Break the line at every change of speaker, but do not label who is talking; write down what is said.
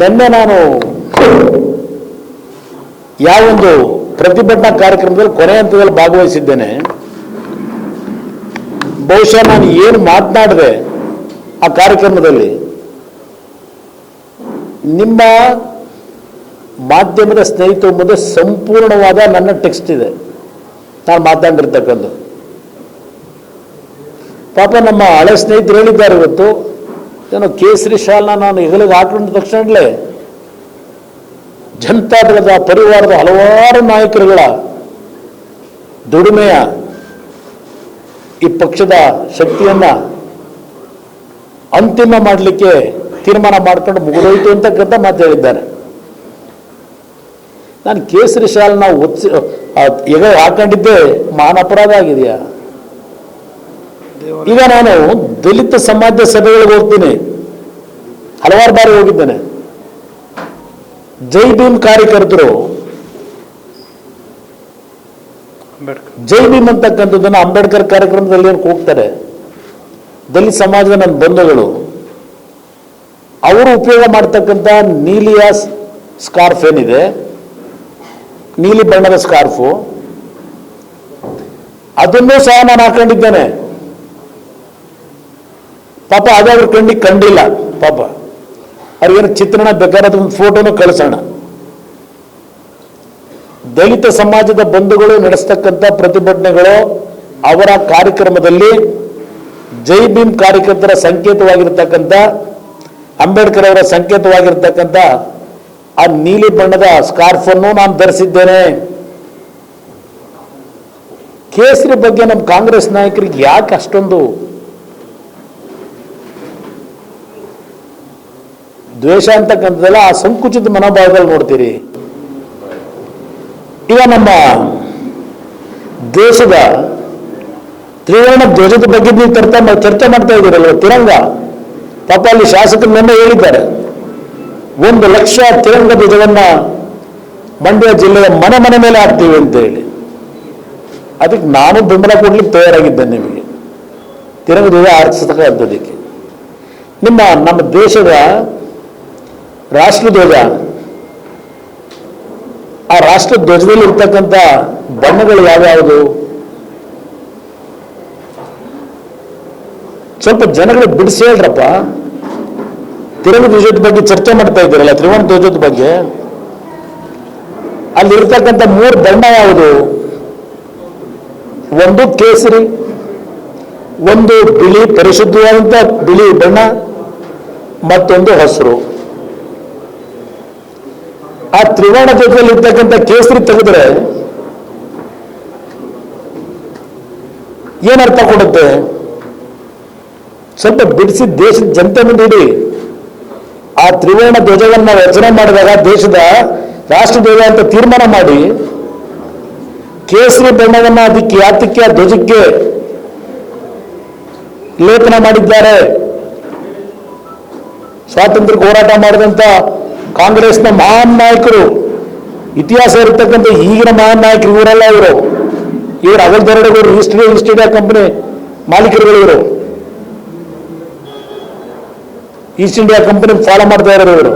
ನಿನ್ನೆ ನಾನು ಯಾವ ಒಂದು ಪ್ರತಿಭಟನಾ ಕಾರ್ಯಕ್ರಮದಲ್ಲಿ ಕೊನೆ ಹಂತದಲ್ಲಿ ಭಾಗವಹಿಸಿದ್ದೇನೆ. ಬಹುಶಃ ನಾನು ಏನು ಮಾತನಾಡಿದೆ ಆ ಕಾರ್ಯಕ್ರಮದಲ್ಲಿ ನಿಮ್ಮ ಮಾಧ್ಯಮದ ಸ್ನೇಹಿತರ ಮುಂದೆ ಸಂಪೂರ್ಣವಾದ ನನ್ನ ಟೆಕ್ಸ್ಟ್ ಇದೆ. ನಾನು ಮಾತಾಡಿರ್ತಕ್ಕಂಥ ಪಾಪ ನಮ್ಮ ಹಳೆ ಸ್ನೇಹಿತರು ಹೇಳಿದ್ದಾರೆ ಇವತ್ತು ಏನೋ ಕೇಸರಿ ಶಾಲ್ನ ನಾನು ಹೆಗಲಿಗೆ ಹಾಕೊಂಡ ತಕ್ಷಣಲೇ ಜನತಾದಳದ ಪರಿವಾರದ ಹಲವಾರು ನಾಯಕರುಗಳ ದುಡಿಮೆಯ ಈ ಪಕ್ಷದ ಶಕ್ತಿಯನ್ನ ಅಂತಿಮ ಮಾಡಲಿಕ್ಕೆ ತೀರ್ಮಾನ ಮಾಡ್ಕೊಂಡು ಮುಗಿದೋಯ್ತು ಅಂತಕ್ಕಂಥ ಮಾತು ಹೇಳಿದ್ದಾರೆ. ನಾನು ಕೇಸರಿ ಶಾಲ್ನ ಒತ್ಸಿ ಈಗ ಹಾಕೊಂಡಿದ್ದೆ, ಮಾನ ಅಪರಾಧ ಆಗಿದೆಯಾ? ಈಗ ನಾನು ದಲಿತ ಸಮಾಜ ಸಭೆಗಳಿಗೆ ಹೋಗ್ತೀನಿ. ಹಲವಾರು ಬಾರಿ ಹೋಗಿದ್ದೇನೆ. ಜೈ ಭೀಮ್ ಕಾರ್ಯಕರ್ತರು. ಜೈ ಭೀಮ್ ಅಂತಕ್ಕಂಥದ್ದನ್ನು ಅಂಬೇಡ್ಕರ್ ಕಾರ್ಯಕ್ರಮದಲ್ಲಿ ಏನು ಹೋಗ್ತಾರೆ? ದಲಿತ ಸಮಾಜದ ನನ್ನ ಬಂಧುಗಳು. ಅವರು ಉಪಯೋಗ ಮಾಡ್ತಕ್ಕಂಥ ನೀಲಿಯ ಸ್ಕಾರ್ಫ್ ಏನಿದೆ? ನೀಲಿ ಬಣ್ಣದ ಸ್ಕಾರ್ಫು. ಅದನ್ನೂ ಸಹ ನಾನು ಹಾಕೊಂಡಿದ್ದೇನೆ. ಪಾಪ ಅದಾದ್ರೂ ಕಣ್ಣಿಗೆ ಕಂಡಿಲ್ಲ. ಪಾಪ. ಅವ್ರಿಗೇನು ಚಿತ್ರಣ ಬೇಕಾದ್ರೆ ಒಂದು ಫೋಟೋನು ಕಳಿಸೋಣ. ದಲಿತ ಸಮಾಜದ ಬಂಧುಗಳು ನಡೆಸ್ತಕ್ಕಂಥ ಪ್ರತಿಭಟನೆಗಳು ಅವರ ಕಾರ್ಯಕ್ರಮದಲ್ಲಿ ಜೈ ಭೀಮ್ ಕಾರ್ಯಕರ್ತರ ಸಂಕೇತವಾಗಿರ್ತಕ್ಕಂಥ, ಅಂಬೇಡ್ಕರ್ ಅವರ ಸಂಕೇತವಾಗಿರ್ತಕ್ಕಂಥ ಆ ನೀಲಿ ಬಣ್ಣದ ಸ್ಕಾರ್ಫ್ ಅನ್ನು ನಾನು ಧರಿಸಿದ್ದೇನೆ. ಕೇಸರಿ ಬಗ್ಗೆ ನಮ್ಮ ಕಾಂಗ್ರೆಸ್ ನಾಯಕರಿಗೆ ಯಾಕೆ ಅಷ್ಟೊಂದು ದ್ವೇಷ ಅಂತಕ್ಕಂಥದ್ದೆಲ್ಲ ಆ ಸಂಕುಚಿತ ಮನೋಭಾವದಲ್ಲಿ ನೋಡ್ತೀರಿ. ಈಗ ನಮ್ಮ ದೇಶದ ತ್ರಿವರ್ಣ ಧ್ವಜದ ಬಗ್ಗೆ ನೀವು ಚರ್ಚೆ ಚರ್ಚೆ ಮಾಡ್ತಾ ಇದ್ದೀರಲ್ಲ ತಿರಂಗ. ಪಾಪ ಅಲ್ಲಿ ಶಾಸಕರು ನಿನ್ನೆ ಹೇಳಿದ್ದಾರೆ. ಒಂದು ಲಕ್ಷ ತಿರಂಗ ಧ್ವಜವನ್ನ ಮಂಡ್ಯ ಜಿಲ್ಲೆಯ ಮನೆ ಮನೆ ಮೇಲೆ ಹಾಕ್ತೀವಿ ಅಂತ ಹೇಳಿ. ಅದಕ್ಕೆ ನಾನು ಬೆಂಬಲ ಕೊಡ್ಲಿಕ್ಕೆ ತಯಾರಾಗಿದ್ದೇನೆ ನಿಮಗೆ. ತಿರಂಗ ಧ್ವಜ ಆರಿಸತಕ್ಕಂಥದ್ದಕ್ಕೆ ನಿಮ್ಮ, ನಮ್ಮ ದೇಶದ ರಾಷ್ಟ್ರಧ್ವಜ. ಆ ರಾಷ್ಟ್ರ ಧ್ವಜದಲ್ಲಿ ಇರ್ತಕ್ಕಂಥ ಬಣ್ಣಗಳು ಯಾವ್ಯಾವುದು? ಸ್ವಲ್ಪ ಜನಗಳು ಬಿಡಿಸಿ ಹೇಳ್ರಪ್ಪ. ತಿರುವು ಧ್ವಜದ ಬಗ್ಗೆ ಚರ್ಚೆ ಮಾಡ್ತಾ ಇದ್ದೀರಲ್ಲ ತ್ರಿವರ್ಣ ಧ್ವಜದ ಬಗ್ಗೆ. ಅಲ್ಲಿ ಇರ್ತಕ್ಕಂಥ ಮೂರು ಬಣ್ಣ ಯಾವುದು? ಒಂದು ಕೇಸರಿ, ಒಂದು ಬಿಳಿ ಪರಿಶುದ್ಧವಾದಂಥ ಬಿಳಿ ಬಣ್ಣ, ಮತ್ತೊಂದು ಹಸಿರು. ಆ ತ್ರಿವರ್ಣ ಧ್ವಜದಲ್ಲಿ ಇರ್ತಕ್ಕಂಥ ಕೇಸರಿ ತೆಗೆದ್ರೆ ಏನರ್ಥ ಕೊಡುತ್ತೆ? ಸ್ವಲ್ಪ ಬಿಡಿಸಿ ದೇಶದ ಜನತೆ ಮುಂದೆ ಇಡಿ. ಆ ತ್ರಿವರ್ಣ ಧ್ವಜವನ್ನು ರಚನೆ ಮಾಡಿದಾಗ ದೇಶದ ರಾಷ್ಟ್ರ ಧ್ವಜ ಅಂತ ತೀರ್ಮಾನ ಮಾಡಿ, ಕೇಸರಿ ಬಣ್ಣವನ್ನ ಅದಕ್ಕೆ ಯಾತಕ್ಕೆ ಆ ಧ್ವಜಕ್ಕೆ ಲೇಪನ ಮಾಡಿದ್ದಾರೆ. ಸ್ವಾತಂತ್ರ್ಯ ಹೋರಾಟ ಮಾಡಿದಂತ ಕಾಂಗ್ರೆಸ್ನ ಮಹಾನ್ ನಾಯಕರು ಇತಿಹಾಸ ಇರತಕ್ಕಂಥ ಈಗಿನ ಮಹಾನ್ ನಾಯಕರು ಇವರೆಲ್ಲ ಇವರು. ಇವರು ಅಗಲ್ದರಡಗವರು ಈಸ್ಟ್ ಈಸ್ಟ್ ಇಂಡಿಯಾ ಕಂಪನಿ ಮಾಲೀಕರುಗಳು ಇವರು. ಈಸ್ಟ್ ಇಂಡಿಯಾ ಕಂಪನಿ ಫಾಲೋ ಮಾಡ್ತಾ ಇರೋರು ಇವರು.